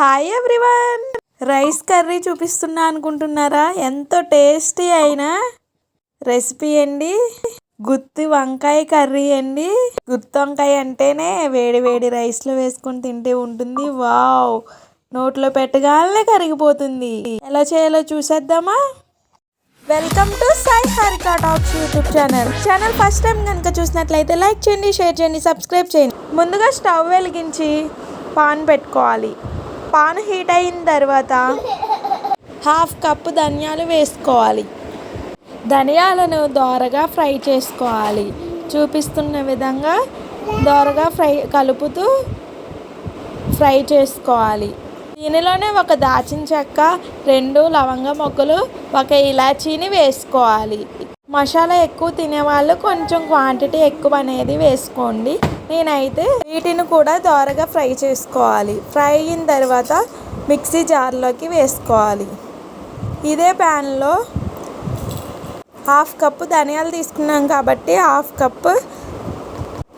Hi everyone rice curry చూపిస్తున్నా అనుకుంటున్నారా? ఎంతో టేస్టీ అయిన. రెసిపీ అండి గుత్తి వంకాయ కర్రీ అండి గుత్తి వంకాయ అంటేనే వేడి వేడి రైస్లో వేసుకొని తింటే ఉంటుంది. వావ్ నోట్లో పెట్టగానే కరిగిపోతుంది. ఎలా చేయాలో చూసేద్దామా? Welcome to Sai Harika talks YouTube channel channel first time కనుక చూసినట్లయితే లైక్ చేయండి షేర్ చేయండి సబ్స్క్రైబ్ చేయండి. ముందుగా స్టవ్ వెలిగించి పాన్ పెట్టుకోవాలి. పాన్ హీట్ అయిన తర్వాత హాఫ్ కప్పు ధనియాలు వేసుకోవాలి. ధనియాలను దోరగా ఫ్రై చేసుకోవాలి. చూపిస్తున్న విధంగా దోరగా ఫ్రై కలుపుతూ ఫ్రై చేసుకోవాలి. దీనిలోనే ఒక దాచిన చెక్క రెండు లవంగ మొగ్గలు ఒక ఇలాచీని వేసుకోవాలి. మసాలా ఎక్కువ తినేవాళ్ళు కొంచెం క్వాంటిటీ ఎక్కువ అనేది వేసుకోండి. నేనైతే వీటిని కూడా దోరగా ఫ్రై చేసుకోవాలి. ఫ్రై అయిన తర్వాత మిక్సీ జార్లోకి వేసుకోవాలి. ఇదే ప్యాన్లో హాఫ్ కప్పు ధనియాలు తీసుకున్నాం కాబట్టి హాఫ్ కప్పు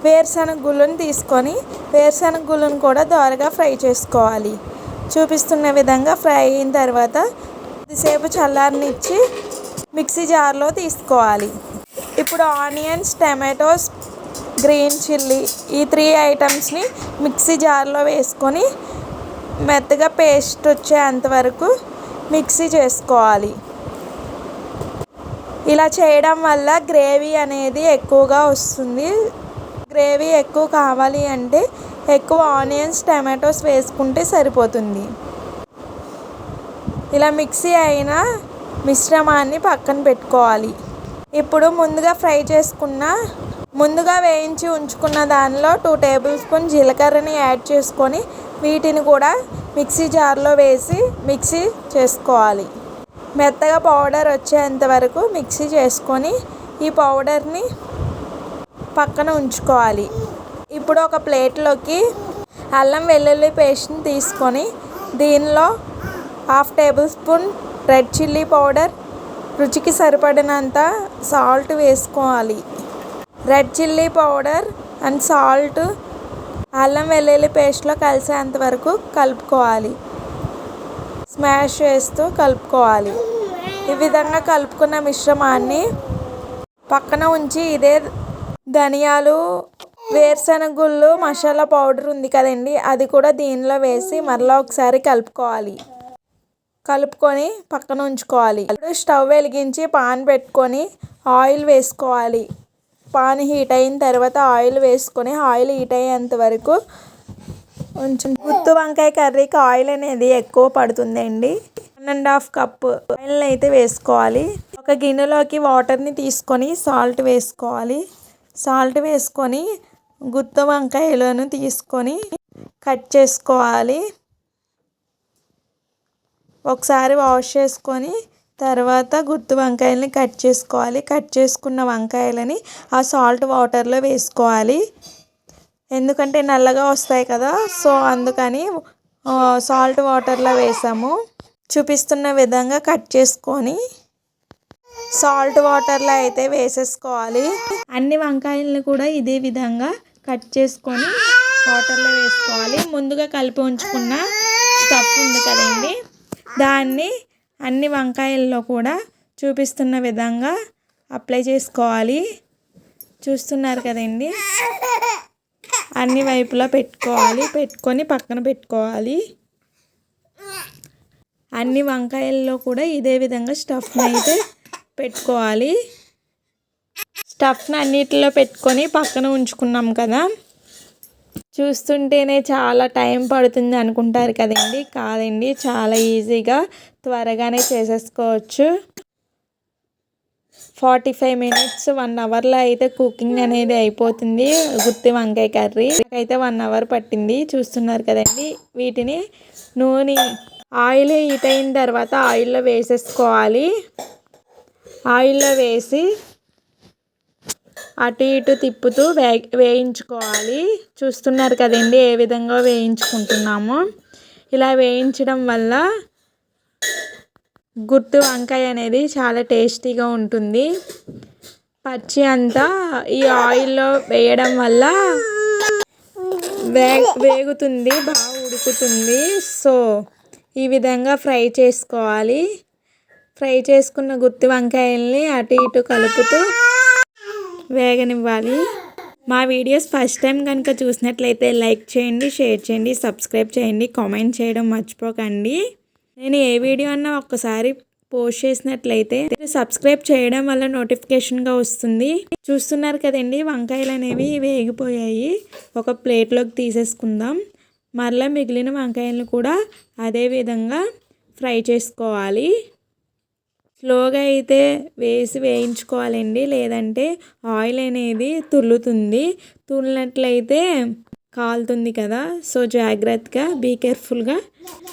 వేరుశనగ గుళ్ళను తీసుకొని వేరుశనగ గుళ్ళను కూడా దోరగా ఫ్రై చేసుకోవాలి. చూపిస్తున్న విధంగా ఫ్రై అయిన తర్వాత కొద్దిసేపు చల్లారనిచ్చి మిక్సీ జార్లో తీసుకోవాలి. ఇప్పుడు ఆనియన్స్ టమాటోస్ గ్రీన్ చిల్లీ ఈ త్రీ ఐటమ్స్ని మిక్సీ జార్లో వేసుకొని మెత్తగా పేస్ట్ వచ్చేంత వరకు మిక్సీ చేసుకోవాలి. ఇలా చేయడం వల్ల గ్రేవీ అనేది ఎక్కువగా వస్తుంది. గ్రేవీ ఎక్కువ కావాలి అంటే ఎక్కువ ఆనియన్స్ టమాటోస్ వేసుకుంటే సరిపోతుంది. ఇలా మిక్సీ అయిన మిశ్రమాన్ని పక్కన పెట్టుకోవాలి. ఇప్పుడు ముందుగా ఫ్రై చేసుకున్న ముందుగా వేయించి ఉంచుకున్న దానిలో టూ టేబుల్ స్పూన్ జీలకర్రని యాడ్ చేసుకొని వీటిని కూడా మిక్సీ జార్లో వేసి మిక్సీ చేసుకోవాలి. మెత్తగా పౌడర్ వచ్చేంత వరకు మిక్సీ చేసుకొని ఈ పౌడర్ని పక్కన ఉంచుకోవాలి. ఇప్పుడు ఒక ప్లేట్లోకి అల్లం వెల్లుల్లి పేస్ట్ని తీసుకొని దీనిలో half tablespoon red chilli powder రుచికి సరిపడినంత సాల్ట్ వేసుకోవాలి. Red chilli powder and salt అల్లం వెల్లుల్లి పేస్ట్లో కలిసేంత వరకు కలుపుకోవాలి. స్మాష్ చేస్తూ కలుపుకోవాలి. ఈ విధంగా కలుపుకున్న మిశ్రమాన్ని పక్కన ఉంచి ఇదే ధనియాలు వేరుశనగ గుళ్ళు మసాలా పౌడర్ ఉంది కదండి అది కూడా దీనిలో వేసి మరలా ఒకసారి కలుపుకోవాలి. కలుపుకొని పక్కన ఉంచుకోవాలి. స్టవ్ వెలిగించి పాన్ పెట్టుకొని ఆయిల్ వేసుకోవాలి. పాన్ హీట్ అయిన తర్వాత ఆయిల్ వేసుకొని ఆయిల్ హీట్ అయ్యేంత వరకు కొంచెం గుత్తు వంకాయ కర్రీకి ఆయిల్ అనేది ఎక్కువ పడుతుందండి. One and half cup oil అయితే వేసుకోవాలి. ఒక గిన్నెలోకి వాటర్ని తీసుకొని సాల్ట్ వేసుకోవాలి. సాల్ట్ వేసుకొని గుత్తి వంకాయలను తీసుకొని కట్ చేసుకోవాలి. ఒకసారి వాష్ చేసుకొని తర్వాత గుత్తి వంకాయలని కట్ చేసుకోవాలి. కట్ చేసుకున్న వంకాయలని ఆ సాల్ట్ వాటర్లో వేసుకోవాలి. ఎందుకంటే నల్లగా వస్తాయి కదా సో అందుకని సాల్ట్ వాటర్లో వేసాము. చూపిస్తున్న విధంగా కట్ చేసుకొని సాల్ట్ వాటర్లో అయితే వేసేసుకోవాలి. అన్ని వంకాయలను కూడా ఇదే విధంగా కట్ చేసుకొని వాటర్లో వేసుకోవాలి. ముందుగా కలిపి ఉంచుకున్న స్టఫ్ ఉంది కదండి దాన్ని అన్ని వంకాయల్లో కూడా చూపిస్తున్న విధంగా అప్లై చేసుకోవాలి. చూస్తున్నారు కదండి. అన్ని వైపులా పెట్టుకోవాలి. పెట్టుకొని పక్కన పెట్టుకోవాలి. అన్ని వంకాయల్లో కూడా ఇదే విధంగా స్టఫ్ని అయితే పెట్టుకోవాలి. స్టఫ్ని అన్నిటిలో పెట్టుకొని పక్కన ఉంచుకున్నాం కదా. చూస్తుంటేనే చాలా టైం పడుతుంది అనుకుంటారు కదండి. కాదండి చాలా ఈజీగా త్వరగానే చేసేసుకోవచ్చు. ఫార్టీ ఫైవ్ మినిట్స్ వన్ అవర్లో అయితే కుకింగ్ అనేది అయిపోతుంది. గుత్తి వంకాయ కర్రీ. అయితే వన్ అవర్ పట్టింది చూస్తున్నారు కదండి. వీటిని నూనె ఆయిల్ హీట్ అయిన తర్వాత ఆయిల్లో వేసేసుకోవాలి. ఆయిల్లో వేసి అటు ఇటు తిప్పుతూ వే వేయించుకోవాలి. చూస్తున్నారు కదండి ఏ విధంగా వేయించుకుంటున్నామో. ఇలా వేయించడం వల్ల గుర్తు వంకాయ అనేది చాలా టేస్టీగా ఉంటుంది. పచ్చి అంతా ఈ ఆయిల్లో వేయడం వల్ల వే వేగుతుంది బాగా ఉడుకుతుంది. సో ఈ విధంగా ఫ్రై చేసుకోవాలి. ఫ్రై చేసుకున్న గుత్తి వంకాయల్ని అటు ఇటు కలుపుతూ వేగనివ్వాలి. మా వీడియోస్ ఫస్ట్ టైం కనుక చూసినట్లయితే లైక్ చేయండి షేర్ చేయండి సబ్స్క్రైబ్ చేయండి కామెంట్ చేయడం మర్చిపోకండి. నేను ఏ వీడియో అన్నా ఒక్కసారి పోస్ట్ చేసినట్లయితే సబ్స్క్రైబ్ చేయడం వల్ల నోటిఫికేషన్గా వస్తుంది. చూస్తున్నారు కదండి వంకాయలు అనేవి వేగిపోయాయి. ఒక ప్లేట్లోకి తీసేసుకుందాం. మరలా మిగిలిన వంకాయలను కూడా అదే విధంగా ఫ్రై చేసుకోవాలి. స్లోగా అయితే వేసి వేయించుకోవాలండి. లేదంటే ఆయిల్ అనేది తుల్లుతుంది. తుల్లినట్లయితే కాలుతుంది కదా. సో జాగ్రత్తగా బీ కేర్ఫుల్గా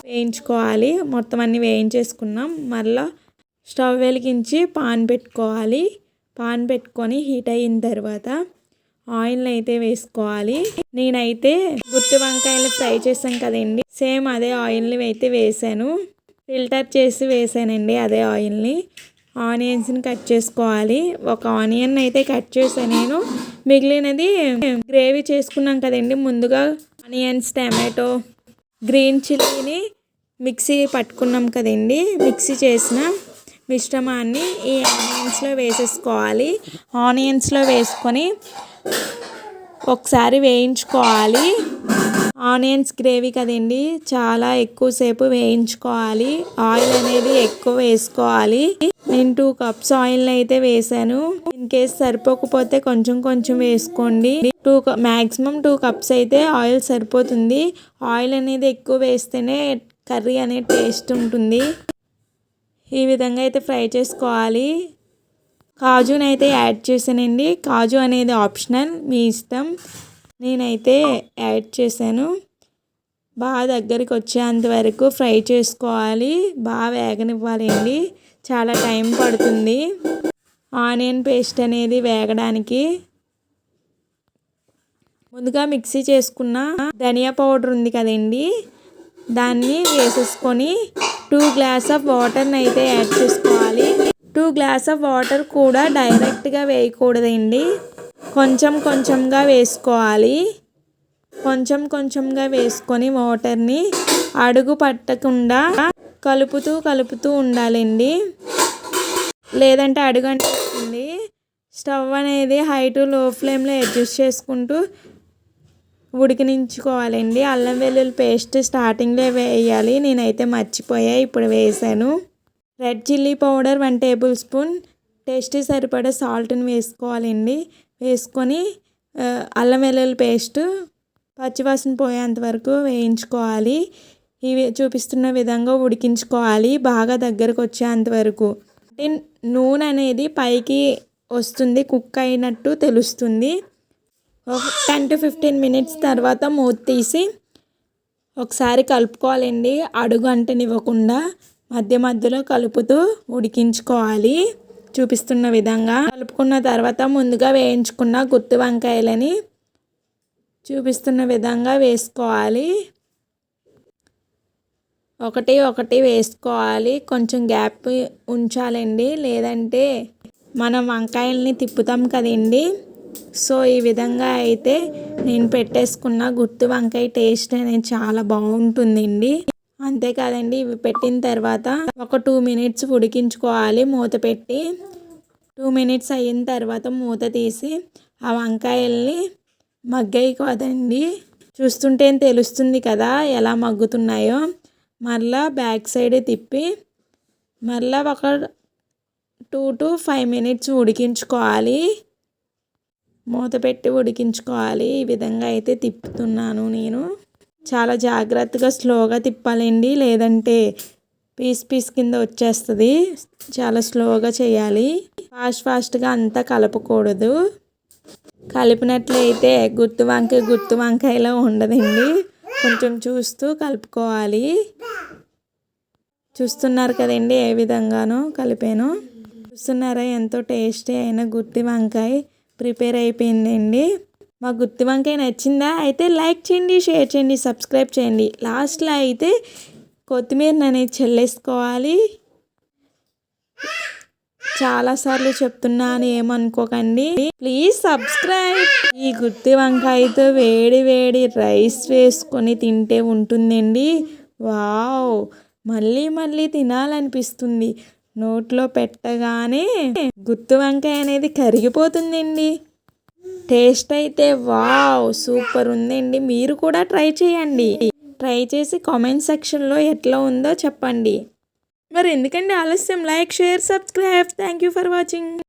వేయించుకోవాలి. మొత్తం అన్నీ వేయించేసుకున్నాం. మళ్ళీ స్టవ్ వెలిగించి పాన్ పెట్టుకోవాలి. పాన్ పెట్టుకొని హీట్ అయిన తర్వాత ఆయిల్ అయితే వేసుకోవాలి. నేనైతే గుత్తి వంకాయలు ఫ్రై చేసాం కదండి. సేమ్ అదే ఆయిల్ని అయితే వేసాను ఫిల్టర్ చేసి వేసానండి అదే ఆయిల్ని. ఆనియన్స్ని కట్ చేసుకోవాలి. ఒక ఆనియన్ అయితే కట్ చేశాను నేను. మిగిలినది గ్రేవీ చేసుకున్నాం కదండి. ముందుగా ఆనియన్స్ టమాటో గ్రీన్ చిల్లీని మిక్సీ పట్టుకున్నాం కదండి. మిక్సీ చేసిన మిశ్రమాన్ని ఈ ఆనియన్స్లో వేసేసుకోవాలి. ఆనియన్స్లో వేసుకొని ఒకసారి వేయించుకోవాలి. ఆనియన్స్ గ్రేవీ కదండి చాలా ఎక్కువసేపు వేయించుకోవాలి. ఆయిల్ అనేది ఎక్కువ వేసుకోవాలి. నేను టూ కప్స్ ఆయిల్ అయితే వేసాను. ఇన్ కేస్ సరిపోకపోతే కొంచెం కొంచెం వేసుకోండి. టూ మ్యాక్సిమం టూ కప్స్ అయితే ఆయిల్ సరిపోతుంది. ఆయిల్ అనేది ఎక్కువ వేస్తేనే కర్రీ అనేది టేస్ట్ ఉంటుంది. ఈ విధంగా అయితే ఫ్రై చేసుకోవాలి. కాజునైతే యాడ్ చేశానండి. కాజు అనేది ఆప్షనల్ మీ ఇష్టం. నేనైతే యాడ్ చేశాను. బాగా దగ్గరికి వచ్చేంత వరకు ఫ్రై చేసుకోవాలి. బాగా వేగనివ్వాలండి. చాలా టైం పడుతుంది. ఆనియన్ పేస్ట్ అనేది వేగడానికి. ముందుగా మిక్సీ చేసుకున్న ధనియా పౌడర్ ఉంది కదండి. దాన్ని వేసేసుకొని టూ గ్లాస్ ఆఫ్ వాటర్ని అయితే యాడ్ చేసుకోవాలి. టూ గ్లాస్ ఆఫ్ వాటర్ కూడా డైరెక్ట్గా వేయకూడదండి. కొంచెం కొంచెంగా వేసుకోవాలి. కొంచెం కొంచెంగా వేసుకొని వాటర్ని అడుగు పట్టకుండా కలుపుతూ కలుపుతూ ఉండాలండి. లేదంటే అడుగు అంటుంది స్టవ్ అనేది హై టు లో ఫ్లేమ్లో అడ్జస్ట్ చేసుకుంటూ ఉడికినించుకోవాలండి. అల్లం వెల్లుల్లి పేస్ట్ స్టార్టింగ్లో వేయాలి. నేనైతే మర్చిపోయా ఇప్పుడు వేసాను. Red chilli powder one tablespoon. Taste సరిపడే సాల్ట్ని వేసుకోవాలండి. వేసుకొని అల్లం వెల్లుల్లి పేస్ట్ పచ్చివాసన పోయేంత వరకు వేయించుకోవాలి. ఇవి చూపిస్తున్న విధంగా ఉడికించుకోవాలి. బాగా దగ్గరకు వచ్చేంత వరకు. అంటే నూనె అనేది పైకి వస్తుంది కుక్ అయినట్టు తెలుస్తుంది. ఒక టెన్ టు ఫిఫ్టీన్ మినిట్స్ తర్వాత మూత తీసి ఒకసారి కలుపుకోవాలండి. అడుగు అంటనివ్వకుండా. మధ్య మధ్యలో కలుపుతూ ఉడికించుకోవాలి. చూపిస్తున్న విధంగా కలుపుకున్న తర్వాత ముందుగా వేయించుకున్న గుత్తి వంకాయలని చూపిస్తున్న విధంగా వేసుకోవాలి. ఒకటి ఒకటి వేసుకోవాలి. కొంచెం గ్యాప్ ఉంచాలండి. లేదంటే మనం వంకాయల్ని తిప్పుతాం కదండి. సో ఈ విధంగా అయితే నేను పెట్టేసుకున్న గుత్తి వంకాయ టేస్ట్ అనేది చాలా బాగుంటుందండి. అంతేకాదండి ఇవి పెట్టిన తర్వాత ఒక టూ మినిట్స్ ఉడికించుకోవాలి మూత పెట్టి. టూ మినిట్స్ అయిన తర్వాత మూత తీసి ఆ వంకాయల్ని మగ్గాయి కదండి. చూస్తుంటే తెలుస్తుంది కదా ఎలా మగ్గుతున్నాయో. మరలా బ్యాక్ సైడ్ తిప్పి మరలా ఒక టూ టు ఫైవ్ మినిట్స్ ఉడికించుకోవాలి. మూత పెట్టి ఉడికించుకోవాలి. ఈ విధంగా అయితే తిప్పుతున్నాను నేను. చాలా జాగ్రత్తగా స్లోగా తిప్పాలండి. లేదంటే పీస్ పీస్ కింద వచ్చేస్తుంది. చాలా స్లోగా చేయాలి. ఫాస్ట్ ఫాస్ట్గా అంతా కలపకూడదు. కలిపినట్లయితే గుత్తి వంకాయ గుత్తి వంకాయలో ఉండదండి. కొంచెం చూస్తూ కలుపుకోవాలి. చూస్తున్నారు కదండి ఏ విధంగానో కలిపాను. చూస్తున్నారా ఎంతో టేస్టీ అయిన గుత్తి వంకాయ ప్రిపేర్ అయిపోయిందండి. మా గుత్తి వంకాయ నచ్చిందా అయితే లైక్ చేయండి షేర్ చేయండి సబ్స్క్రైబ్ చేయండి. లాస్ట్లో అయితే కొత్తిమీర అనేది చెల్లేసుకోవాలి. చాలాసార్లు చెప్తున్నాను ఏమనుకోకండి. Please subscribe. ఈ గుత్తి వంకాయతో వేడి వేడి రైస్ వేసుకొని తింటే ఉంటుందండి. వావ్! మళ్ళీ మళ్ళీ తినాలనిపిస్తుంది. నోట్లో పెట్టగానే గుత్తి వంకాయ అనేది కరిగిపోతుందండి. టేస్ట్ అయితే వావ్ సూపర్ ఉందండి. మీరు కూడా ట్రై చేయండి. ట్రై చేసి కామెంట్ సెక్షన్లో ఎట్లా ఉందో చెప్పండి. మరి ఎందుకండి ఆలస్యం? Like share subscribe. Thank you for watching.